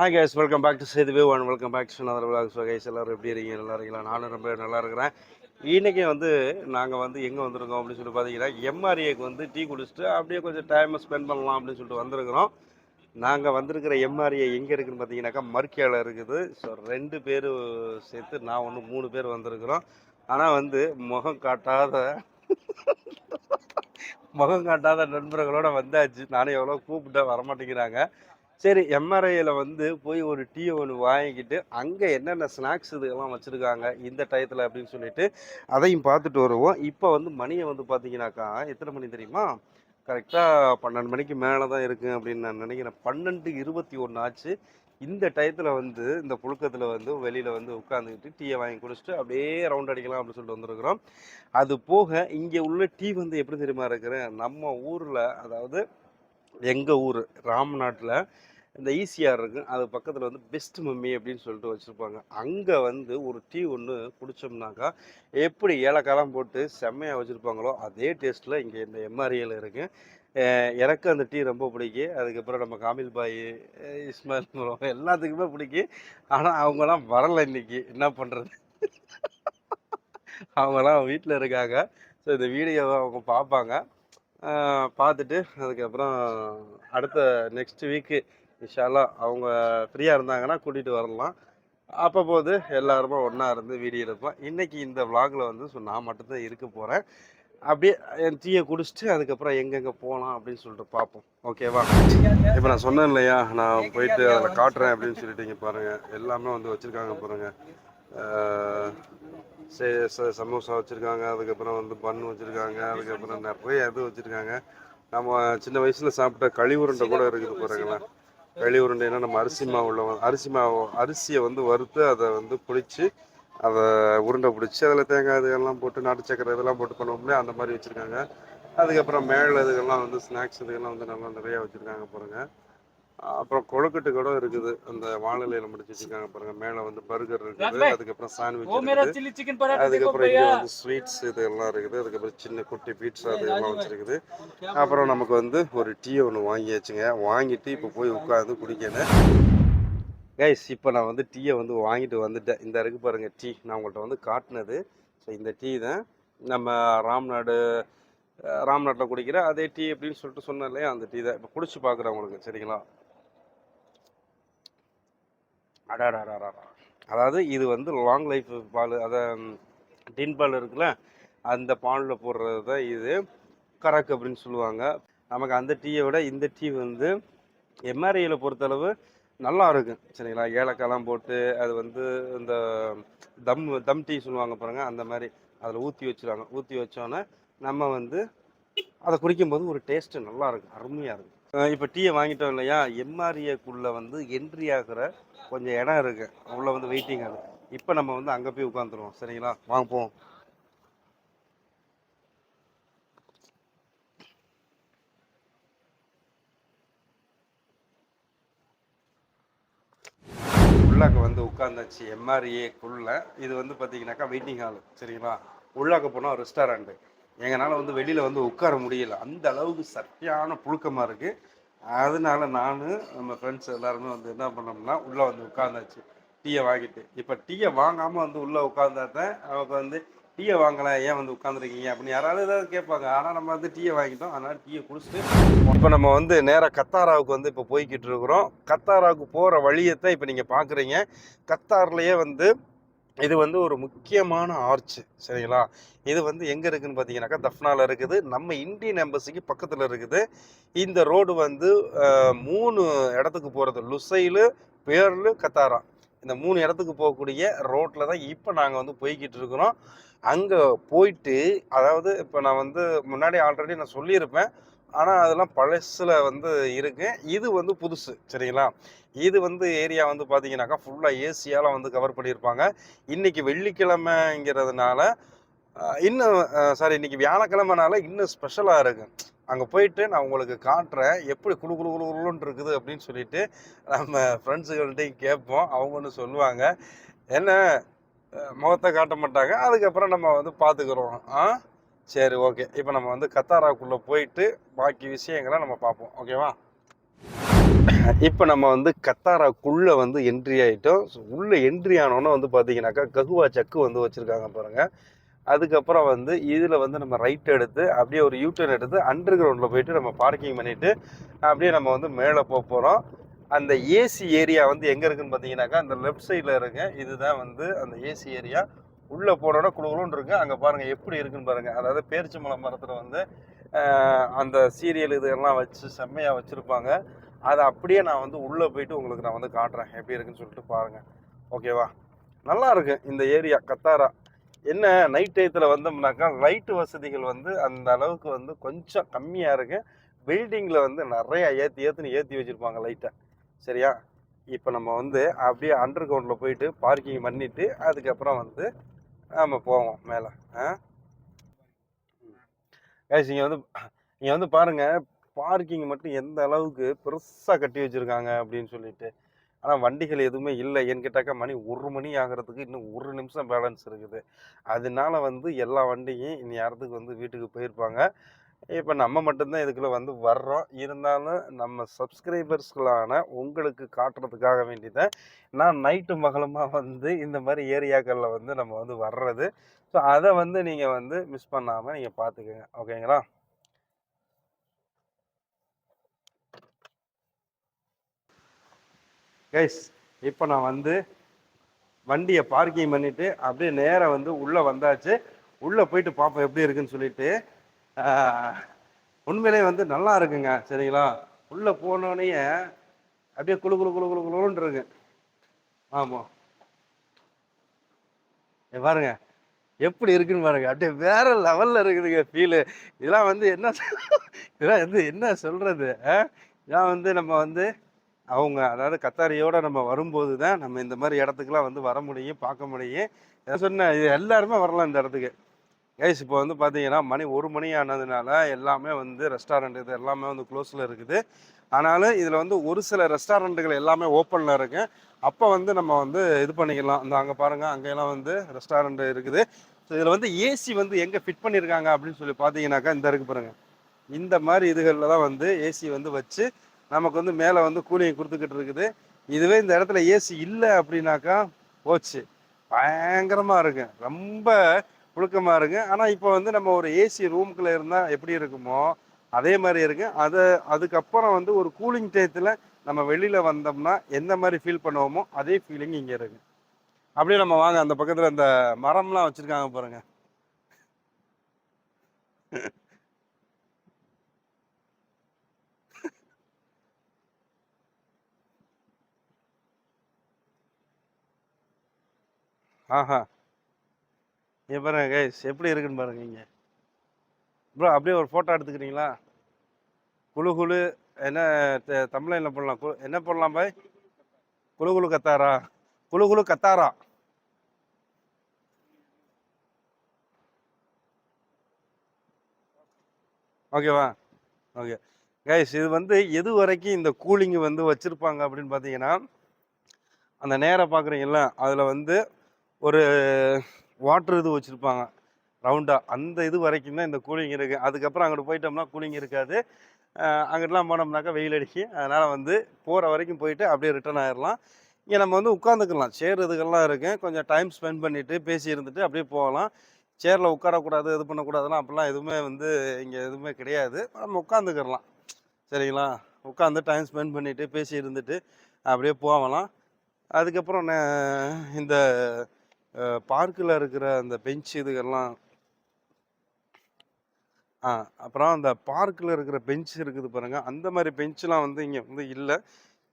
Hi guys welcome back to சேதுவே one welcome back to another vlog so guys எல்லோரும் எப்படி இருக்கீங்க? நல்லா இருக்கீங்களா? நானும் ரொம்ப நல்லா இருக்கிறேன். இன்றைக்கி வந்து நாங்கள் வந்து எங்கே வந்திருக்கோம் அப்படின்னு சொல்லிட்டு பார்த்தீங்கன்னா எம்ஆர்ஏக்கு வந்து டீ குடிச்சிட்டு அப்படியே கொஞ்சம் டைமை ஸ்பெண்ட் பண்ணலாம் அப்படின்னு சொல்லிட்டு வந்திருக்கிறோம். நாங்கள் வந்திருக்கிற எம்ஆர்ஏ எங்கே இருக்குன்னு பார்த்தீங்கன்னாக்கா மர்க்கியாவில் இருக்குது. ஸோ ரெண்டு பேர் சேர்த்து நான் ஒன்று மூணு பேர் வந்திருக்கிறோம். ஆனால் வந்து முகம் காட்டாத முகம் காட்டாத நண்பர்களோட வந்தாச்சு. நானும் எவ்வளோ கூப்பிட்டேன் வரமாட்டேங்கிறாங்க. சரி எம்ஆர்ஐயில் வந்து போய் ஒரு டீ ஒன்று வாங்கிக்கிட்டு அங்கே என்னென்ன ஸ்நாக்ஸ் இதெல்லாம் வச்சுருக்காங்க இந்த டயத்தில் அப்படின்னு சொல்லிட்டு அதையும் பார்த்துட்டு வருவோம். இப்போ வந்து மணியை வந்து பார்த்தீங்கன்னாக்கா எத்தனை மணி தெரியுமா? கரெக்டாக பன்னெண்டு மணிக்கு மேலே தான் இருக்குது அப்படின்னு நான் நினைக்கிறேன். பன்னெண்டு இருபத்தி ஒன்று ஆச்சு. இந்த டயத்தில் வந்து இந்த புழுக்கத்தில் வந்து வெளியில் வந்து உட்காந்துக்கிட்டு டீயை வாங்கி குடிச்சிட்டு அப்படியே ரவுண்ட் அடிக்கலாம் அப்படின்னு சொல்லிட்டு வந்திருக்கிறோம். அது போக இங்கே உள்ள டீ வந்து எப்படி தெரியுமா இருக்கிறேன் நம்ம ஊரில் அதாவது எங்கள் ஊர் ராம்நாட்டில் இந்த ஈசிஆர் இருக்கும் அது பக்கத்தில் வந்து பெஸ்ட் மம்மி அப்படின்னு சொல்லிட்டு வச்சுருப்பாங்க. அங்கே வந்து ஒரு டீ ஒன்று குடித்தோம்னாக்கா எப்படி ஏலக்காலாம் போட்டு செம்மையாக வச்சுருப்பாங்களோ அதே டேஸ்ட்டில் இங்கே இந்த எம்ஆர்ஏல இருக்குது எனக்கு அந்த டீ ரொம்ப பிடிக்கும் அதுக்கப்புறம் நம்ம காமில் பாய் இஸ்மாயில் எல்லாத்துக்குமே பிடிக்கும் ஆனால் அவங்களாம் வரலை இன்னைக்கு. என்ன பண்ணுறது அவங்களாம் வீட்டில் இருக்காங்க. ஸோ இந்த வீடியோவை அவங்க பார்ப்பாங்க பார்த்துட்டு அதுக்கப்புறம் அடுத்த நெக்ஸ்ட் வீக்கு இன்ஷால்லா அவங்க ஃப்ரீயாக இருந்தாங்கன்னா கூட்டிகிட்டு வரலாம். அப்போ போது எல்லாருமே ஒன்றா இருந்து வீடியோ எடுப்போம் இன்றைக்கி இந்த vlogல வந்து ஸோ நான் மட்டும்தான் இருக்க போகிறேன் அப்படியே என் டீயை குடிச்சிட்டு அதுக்கப்புறம் எங்கெங்கே போகலாம் அப்படின்னு சொல்லிட்டு பார்ப்போம். ஓகேவா? இப்போ நான் சொன்னேன் இல்லையா நான் போயிட்டு அதில் காட்டுறேன் அப்படின்னு சொல்லிட்டு இங்கே பாருங்கள் எல்லாமே வந்து வச்சுருக்காங்க பாருங்கள் சே ச- சமோசா வச்சுருக்காங்க. அதுக்கப்புறம் வந்து பன் வச்சுருக்காங்க. அதுக்கப்புறம் நிறைய இது வச்சுருக்காங்க. நம்ம சின்ன வயசில் சாப்பிட்ட களி உருண்டை கூட இருக்குது பாருங்களேன். வெளி உருண்டைனா நம்ம அரிசி மாவு வந்து- அரிசி மாவு அரிசியை வந்து வறுத்து அதை வந்து பிடிச்சி அதை உருண்டை பிடிச்சி அதில் தேங்காய் இதெல்லாம் போட்டு நாட்டு சக்கரை இதெல்லாம் போட்டு பண்ணுவோம்ல அந்த மாதிரி வச்சுருக்காங்க. அதுக்கப்புறம் மேலே இதுக்கெல்லாம் வந்து ஸ்நாக்ஸ் இதுக்கெல்லாம் வந்து நல்லா நிறையா வச்சுருக்காங்க பாருங்கள் அப்புறம் கொழுக்கட்டு கூட இருக்குது. அந்த வாழலையில முடிச்சு வச்சிருக்காங்க பாருங்க. மேல வந்து பர்கர் இருக்குது. அதுக்கப்புறம் சாண்ட்விச் அதுக்கப்புறம் இங்கே வந்து ஸ்வீட்ஸ் இது எல்லாம் இருக்குது. அதுக்கப்புறம் சின்ன குட்டி பீட்ஸா அது எல்லாம் வச்சிருக்குது. அப்புறம் நமக்கு வந்து ஒரு டீ ஒன்று வாங்கியாச்சுங்க. வாங்கிட்டு இப்போ போய் உட்காந்து குடிக்கணும். கைஸ் இப்போ நான் வந்து டீயை வந்து வாங்கிட்டு வந்துட்டேன். இந்த இருக்கு பாருங்கள் டீ நான் உங்கள்கிட்ட வந்து காட்டினது. ஸோ இந்த டீ தான். நம்ம ராம்நாடு ராம்நாட்டில் குடிக்கிற அதே டீ அப்படின்னு சொல்லிட்டு சொன்னேன் இல்லையா? அந்த டீ தான். இப்போ குடிச்சு பார்க்குறேன் உங்களுக்கு. சரிங்களா? அடாடாடாடா அதாவது இது வந்து லாங் லைஃப் பால் அதை டின் பால் இருக்குல்ல அந்த பாலில் போடுறது தான் இது. கரக் அப்படின்னு சொல்லுவாங்க. நமக்கு அந்த டீயை விட இந்த டீ வந்து எம்ஆர்ஐயில் பொறுத்தளவு நல்லா இருக்கும். சரிங்களா? ஏலக்காயெலாம் போட்டு அது வந்து இந்த தம் தம் டீ சொல்லுவாங்க பாருங்கள் அந்த மாதிரி அதில் ஊற்றி வச்சுருவாங்க. ஊற்றி வச்சோன்னே நம்ம வந்து அதை குடிக்கும்போது ஒரு டேஸ்ட்டு நல்லா இருக்கும். அருமையாக இருக்கும். இப்போ டீயை வாங்கிட்டோம் இல்லையா? எம்ஆர்ஏக்குள்ளே வந்து என்ட்ரி ஆகிற கொஞ்சம் இடம் இருக்கு. அவ்வளோ வந்து வெயிட்டிங் ஆகுது இப்போ நம்ம வந்து அங்கே போய் உட்காந்துருவோம் சரிங்களா? வாங்க போவோம். உள்ளாக்க வந்து உட்காந்தாச்சு எம்ஆர்ஏக்குள்ளே இது வந்து பார்த்தீங்கன்னாக்கா வெயிட்டிங் ஹால் சரிங்களா? உள்ளாக்க போனால் ரெஸ்டாரண்ட்டு எங்களால் வந்து வெளியில் வந்து உட்கார முடியல. அந்த அளவுக்கு சரியான புழுக்கமாக இருக்குது அதனால நான் நம்ம ஃப்ரெண்ட்ஸ் எல்லாருமே வந்து என்ன பண்ணோம்னா உள்ளே வந்து உட்காந்தாச்சு டீயை வாங்கிட்டு. இப்போ டீயை வாங்காமல் வந்து உள்ளே உட்காந்தாதான் அவங்க வந்து டீயை வாங்கலாம் ஏன் வந்து உட்காந்துருக்கீங்க அப்படின்னு யாராவது ஏதாவது கேட்பாங்க. ஆனால் நம்ம வந்து டீயை வாங்கிட்டோம். அதனால் டீயை குடிச்சிட்டு இப்போ நம்ம வந்து நேராக கத்தாராவுக்கு வந்து இப்போ போய்கிட்டு இருக்கிறோம். கத்தாராவுக்கு போகிற வழியை தான் இப்போ நீங்கள் பார்க்குறீங்க கத்தார்லேயே வந்து இது வந்து ஒரு முக்கியமான ஆர்ச்சு சரிங்களா? இது வந்து எங்கே இருக்குன்னு பார்த்தீங்கன்னாக்கா தஃப்னாவில் இருக்குது. நம்ம இந்தியன் எம்பசிக்கு பக்கத்தில் இருக்குது. இந்த ரோடு வந்து மூணு இடத்துக்கு போகிறது லுசைலு பேர்லு கத்தாரா. இந்த மூணு இடத்துக்கு போகக்கூடிய ரோட்டில் தான் இப்போ நாங்கள் வந்து போய்கிட்டு இருக்கிறோம். அங்கே போயிட்டு அதாவது இப்போ நான் வந்து முன்னாடி ஆல்ரெடி நான் சொல்லியிருப்பேன். ஆனால் அதெல்லாம் பழசில் வந்து இருக்கு. இது வந்து புதுசு சரிங்களா? இது வந்து ஏரியா வந்து பார்த்தீங்கன்னாக்கா ஃபுல்லாக ஏசியால் வந்து கவர் பண்ணியிருப்பாங்க இன்னைக்கு வெள்ளிக்கிழமைங்கிறதுனால இன்னும் சாரி இன்னைக்கு வியாழக்கிழமைனால இன்னும் ஸ்பெஷலாக இருக்கு. அங்கே போயிட்டு நான் உங்களுக்கு காட்டுறேன். எப்படி குளு குளு குழு குளுன்னு இருக்குது அப்படின்னு சொல்லிட்டு நம்ம ஃப்ரெண்ட்ஸுகள்கிட்டையும் கேட்போம். அவங்க ஒன்று சொல்லுவாங்க. என்ன? முகத்தை காட்ட மாட்டாங்க. அதுக்கப்புறம் நம்ம வந்து பார்த்துக்குறோம் ஆ? சரி ஓகே இப்போ நம்ம வந்து கத்தாராவுக்குள்ளே போயிட்டு பாக்கி விஷயங்களை நம்ம பார்ப்போம். ஓகேவா இப்போ நம்ம வந்து கத்தாராக்குள்ளே வந்து என்ட்ரி ஆகிட்டோம் ஸோ உள்ளே என்ட்ரி ஆனோன்னே வந்து பார்த்தீங்கன்னாக்கா ககுவா சக்கு வந்து வச்சுருக்காங்க பாருங்கள் அதுக்கப்புறம் வந்து இதில் வந்து நம்ம ரைட் எடுத்து அப்படியே ஒரு யூட்டர்ன் எடுத்து அண்டர் கிரவுண்டில் போயிட்டு நம்ம பார்க்கிங் பண்ணிவிட்டு அப்படியே நம்ம வந்து மேலே போக போகிறோம் அந்த ஏசி ஏரியா வந்து எங்கே இருக்குதுன்னு பார்த்தீங்கன்னாக்கா அந்த லெஃப்ட் சைடில் இருங்க. இதுதான் வந்து அந்த ஏசி ஏரியா உள்ளே போனோட குழுகுலுன்னு இருக்கு. அங்கே பாருங்கள் எப்படி இருக்குன்னு பாருங்கள் அதாவது பேரிச்சம்பழம் மரத்தில் வந்து அந்த சீரியல் இதெல்லாம் வச்சு செம்மையாக வச்சுருப்பாங்க. அதை அப்படியே நான் வந்து உள்ளே போயிட்டு உங்களுக்கு நான் வந்து காட்டுறேன். எப்படி இருக்குன்னு சொல்லிட்டு பாருங்கள் ஓகேவா? நல்லா இருக்கு இந்த ஏரியா கத்தாரா. என்ன நைட் டயத்தில் வந்தோம்னாக்கா லைட்டு வசதிகள் வந்து அந்த அளவுக்கு வந்து கொஞ்சம் கம்மியாக இருக்குது பில்டிங்கில் வந்து நிறையா ஏற்றி ஏற்றுன்னு ஏற்றி வச்சுருப்பாங்க லைட்டை சரியா? இப்போ நம்ம வந்து அப்படியே அண்டர் கிரவுண்டில் போயிட்டு பார்க்கிங் பண்ணிவிட்டு அதுக்கப்புறம் வந்து நம்ம போவோம் மேலே. ஆ? இங்கே வந்து இங்கே வந்து பாருங்கள் பார்க்கிங் மட்டும் எந்த அளவுக்கு பெருசாக கட்டி வச்சுருக்காங்க அப்படின்னு சொல்லிட்டு. ஆனால் வண்டிகள் எதுவுமே இல்லை. ஏன்னு கேட்டாக்கா மணி ஒரு மணி ஆகிறதுக்கு இன்னும் ஒரு நிமிஷம் பேலன்ஸ் இருக்குது. அதனால வந்து எல்லா வண்டியும் இனி யாரத்துக்கு வந்து வீட்டுக்கு போயிருப்பாங்க. இப்போ நம்ம மட்டும்தான் இதுக்குள்ளே வந்து வர்றோம். இருந்தாலும் நம்ம சப்ஸ்கிரைபர்ஸ்களான உங்களுக்கு காட்டுறதுக்காக வேண்டிதான் நான் நைட்டு மகளமாக வந்து இந்த மாதிரி ஏரியாக்களில் வந்து நம்ம வந்து வர்றது. ஸோ அதை வந்து நீங்கள் வந்து மிஸ் பண்ணாமல் நீங்கள் பார்த்துக்கோங்க ஓகேங்களா கைஸ் இப்போ நான் வந்து வண்டியை பார்க்கிங் பண்ணிவிட்டு அப்படியே நேராக வந்து உள்ளே வந்தாச்சு. உள்ளே போயிட்டு பார்ப்போம் எப்படி இருக்குன்னு சொல்லிட்டு. உண்மையிலே வந்து நல்லா இருக்குங்க சரிங்களா? உள்ளே போனோடனே அப்படியே குளு குளு குளு குளு குளுன்னு இருக்கு. ஆமாம் பாருங்க எப்படி இருக்குன்னு பாருங்க அப்படியே வேற லெவல்ல இருக்குதுங்க ஃபீலு இதெல்லாம் வந்து என்ன இதெல்லாம் வந்து என்ன சொல்றது ஆ? இதெல்லாம் வந்து நம்ம வந்து அவங்க அதாவது கத்தாரியோட நம்ம வரும்போது தான் நம்ம இந்த மாதிரி இடத்துக்குலாம் வந்து வர முடியும் பார்க்க முடியும். சொன்ன சொன்னேன் இது எல்லாருமே வரலாம் இந்த இடத்துக்கு. கைஸ் இப்போ வந்து பார்த்தீங்கன்னா மணி ஒரு மணி ஆனதுனால எல்லாமே வந்து ரெஸ்டாரண்ட் இது எல்லாமே வந்து க்ளோஸில் இருக்குது. ஆனாலும் இதில் வந்து ஒரு சில ரெஸ்டாரண்ட்டுகள் எல்லாமே ஓப்பனில் இருக்குது அப்போ வந்து நம்ம வந்து இது பண்ணிக்கலாம். இந்த அங்கே பாருங்கள் அங்கெல்லாம் வந்து ரெஸ்டாரண்ட் இருக்குது. ஸோ இதில் வந்து ஏசி வந்து எங்கே ஃபிட் பண்ணியிருக்காங்க அப்படின்னு சொல்லி பார்த்தீங்கன்னாக்கா இந்த இருக்கு பாருங்கள் இந்த மாதிரி இதுகளில் தான் வந்து ஏசி வந்து வச்சு நமக்கு வந்து மேலே வந்து கூலிங் கொடுத்துக்கிட்டு இருக்குது. இதுவே இந்த இடத்துல ஏசி இல்லை அப்படின்னாக்கா போச்சு. பயங்கரமாக இருக்கு. ரொம்ப புழுக்கமாக இருக்குது ஆனால் இப்போ வந்து நம்ம ஒரு ஏசி ரூம்குள்ளே இருந்தால் எப்படி இருக்குமோ அதே மாதிரி இருக்கு அதை அதுக்கப்புறம் வந்து ஒரு கூலிங் டயத்தில் நம்ம வெளியில் வந்தோம்னா எந்த மாதிரி ஃபீல் பண்ணுவோமோ அதே ஃபீலிங் இங்கே இருக்கு அப்படியே நம்ம வாங்க. அந்த பக்கத்தில் அந்த மரம்லாம் வச்சுருக்காங்க பாருங்கள் ஆஹா. இங்க பாருங்க கைஸ் எப்படி இருக்குன்னு பாருங்க இங்க. ப்ரோ அப்படியே ஒரு ஃபோட்டோ எடுத்துக்கிறீங்களா? குழு குழு. என்ன த- என்ன பண்ணலாம் கு- என்ன பண்ணலாம் பாய்? குழு குழு கத்தாரா? குழு குழு கத்தாரா? ஓகேவா ஓகே கைஸ் இது வந்து எது வரைக்கும் இந்த கூலிங் வந்து வச்சிருப்பாங்க அப்படின்னு பார்த்தீங்கன்னா அந்த நேரம் பார்க்குறீங்களா அதில் வந்து ஒரு வாட்டர் இது வச்சுருப்பாங்க. ரவுண்டாக அந்த இது வரைக்கும் தான் இந்த கூலிங் இருக்குது அதுக்கப்புறம் அங்கிட்டு போயிட்டோம்னா கூலிங் இருக்காது. அங்கிட்டலாம் போனோம்னாக்கா வெயில் அடிக்கும். அதனால் வந்து போகிற வரைக்கும் போயிட்டு அப்படியே ரிட்டர்ன் ஆயிடலாம் இங்கே நம்ம வந்து உட்காந்துக்கலாம் சேர் இதுக்கெல்லாம் இருக்குது கொஞ்சம் டைம் ஸ்பெண்ட் பண்ணிவிட்டு பேசி இருந்துட்டு அப்படியே போகலாம். சேரில் உட்காரக்கூடாது இது பண்ணக்கூடாதுலாம் அப்படிலாம் எதுவுமே வந்து இங்கே எதுவுமே கிடையாது. நம்ம உட்காந்துக்கிறலாம் சரிங்களா? உட்காந்து டைம் ஸ்பெண்ட் பண்ணிவிட்டு பேசி இருந்துட்டு அப்படியே போகலாம். அதுக்கப்புறம் இந்த பார்க்கில் இருக்கிற அந்த பெஞ்ச் இதுகள்லாம். ஆ அப்புறம் அந்த பார்க்கில் இருக்கிற பெஞ்ச் இருக்குது பாருங்கள் அந்த மாதிரி பெஞ்செலாம் வந்து இங்கே வந்து இல்லை.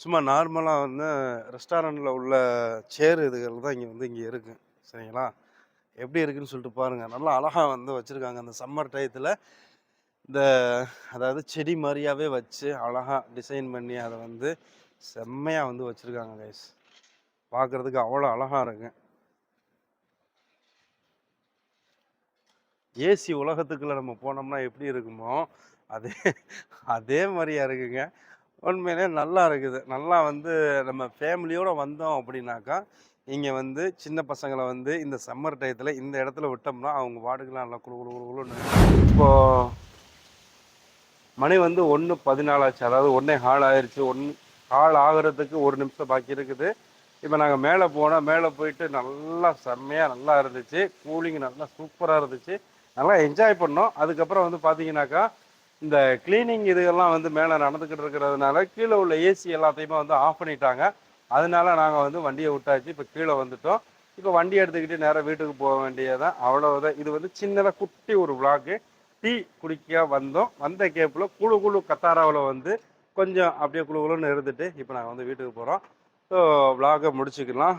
சும்மா நார்மலாக வந்து ரெஸ்டாரண்ட்டில் உள்ள சேர் இதுகள் தான் இங்கே வந்து இங்கே இருக்குது சரிங்களா? எப்படி இருக்குன்னு சொல்லிட்டு பாருங்கள் நல்லா அழகாக வந்து வச்சுருக்காங்க. அந்த சம்மர் டயத்தில் இந்த அதாவது செடி மாதிரியாவே வச்சு அழகாக டிசைன் பண்ணி அதை வந்து செம்மையாக வந்து வச்சுருக்காங்க கைஸ் பார்க்குறதுக்கு அவ்வளோ அழகாக இருக்குது ஏசி உலகத்துக்குள்ளே நம்ம போனோம்னா எப்படி இருக்குமோ அதே அதே மாதிரியா இருக்குங்க. உண்மையிலே நல்லா இருக்குது. நல்லா வந்து நம்ம ஃபேமிலியோடு வந்தோம் அப்படின்னாக்கா இங்கே வந்து சின்ன பசங்களை வந்து இந்த சம்மர் டயத்தில் இந்த இடத்துல விட்டோம்னா அவங்க வாடுகளாம் நல்லா குழு குழு குழுன்னு இப்போ மணி வந்து ஒன்று பதினாலாச்சு அதாவது ஒன்றே ஹால் ஆயிடுச்சு ஒன் ஹால் ஆகிறதுக்கு ஒரு நிமிஷம் பாக்கி இருக்குது. இப்போ நாங்கள் மேலே போனோம் மேலே போயிட்டு நல்லா செம்மையாக நல்லா இருந்துச்சு. கூலிங் நல்லா சூப்பராக இருந்துச்சு. நல்லா என்ஜாய் பண்ணோம். அதுக்கப்புறம் வந்து பார்த்தீங்கன்னாக்கா இந்த க்ளீனிங் இதுகள்லாம் வந்து மேலே நடந்துக்கிட்டு இருக்கிறதுனால கீழே உள்ள ஏசி எல்லாத்தையுமே வந்து ஆஃப் பண்ணிட்டாங்க. அதனால நாங்கள் வந்து வண்டியை விட்டாச்சு. இப்போ கீழே வந்துட்டோம். இப்போ வண்டி எடுத்துக்கிட்டு நேராக வீட்டுக்கு போக வேண்டியதான் அவ்வளோதான் இது வந்து சின்னதாக குட்டி ஒரு விளாக்கு டீ குடிக்க வந்தோம். வந்த கேப்பில் குழு குழு கத்தாராவில் வந்து கொஞ்சம் அப்படியே குழு குழுன்னு இருந்துட்டு இப்போ நாங்கள் வந்து வீட்டுக்கு போகிறோம் ஸோ விளாகை முடிச்சுக்கலாம்.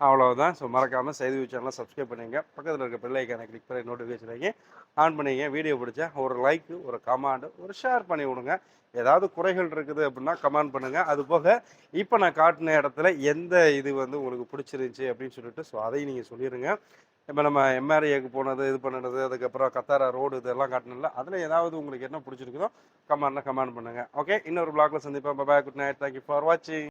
அவ்வளோதான் ஸோ மறக்காமல் செய்தி சேனலை சப்ஸ்கிரைப் பண்ணிங்க பக்கத்தில் இருக்க பிள்ளைக்கான கிளிக் பண்ணி நோட்டிஃபிகேஷன் வைங்க ஆன் பண்ணிங்க வீடியோ பிடிச்சா ஒரு லைக் ஒரு கமெண்ட் ஒரு ஷேர் பண்ணி விடுங்க. ஏதாவது குறைகள் இருக்குது அப்படின்னா கமெண்ட் பண்ணுங்கள் அது போக இப்போ நான் காட்டின இடத்துல எந்த இது வந்து உங்களுக்கு பிடிச்சிருந்துச்சி அப்படின்னு சொல்லிட்டு ஸோ அதையும் நீங்கள் சொல்லிடுங்க இப்போ நம்ம எம்ஆர்ஏக்கு போனது இது பண்ணுறது அதுக்கப்புறம் கத்தாரா ரோடு இதெல்லாம் காட்டணும்ல அதில் ஏதாவது உங்களுக்கு என்ன பிடிச்சிருக்குதோ கமெண்ட்னா கமெண்ட் பண்ணுங்கள் ஓகே இன்னொரு பிளாக்ல சந்திப்பேன் bye good night thank you for வாட்சிங்